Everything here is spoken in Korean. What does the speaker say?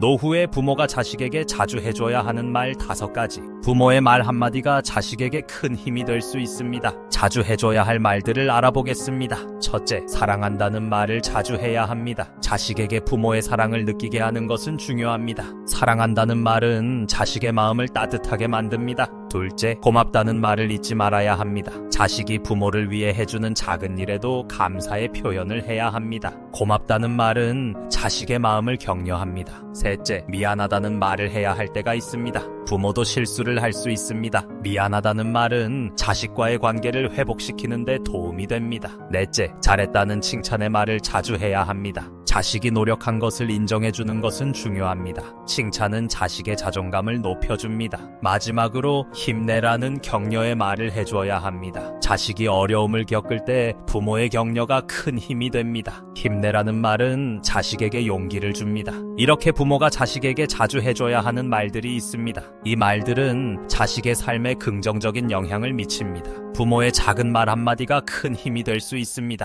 노후에 부모가 자식에게 자주 해줘야 하는 말 다섯 가지. 부모의 말 한마디가 자식에게 큰 힘이 될 수 있습니다. 자주 해줘야 할 말들을 알아보겠습니다. 첫째, 사랑한다는 말을 자주 해야 합니다. 자식에게 부모의 사랑을 느끼게 하는 것은 중요합니다. 사랑한다는 말은 자식의 마음을 따뜻하게 만듭니다. 둘째, 고맙다는 말을 잊지 말아야 합니다. 자식이 부모를 위해 해주는 작은 일에도 감사의 표현을 해야 합니다. 고맙다는 말은 자식의 마음을 격려합니다. 셋째, 미안하다는 말을 해야 할 때가 있습니다. 부모도 실수를 할 수 있습니다. 미안하다는 말은 자식과의 관계를 회복시키는데 도움이 됩니다. 넷째, 잘했다는 칭찬의 말을 자주 해야 합니다. 자식이 노력한 것을 인정해주는 것은 중요합니다. 칭찬은 자식의 자존감을 높여줍니다. 마지막으로 힘내라는 격려의 말을 해줘야 합니다. 자식이 어려움을 겪을 때 부모의 격려가 큰 힘이 됩니다. 힘내라는 말은 자식에게 용기를 줍니다. 이렇게 부모가 자식에게 자주 해줘야 하는 말들이 있습니다. 이 말들은 자식의 삶에 긍정적인 영향을 미칩니다. 부모의 작은 말 한마디가 큰 힘이 될 수 있습니다.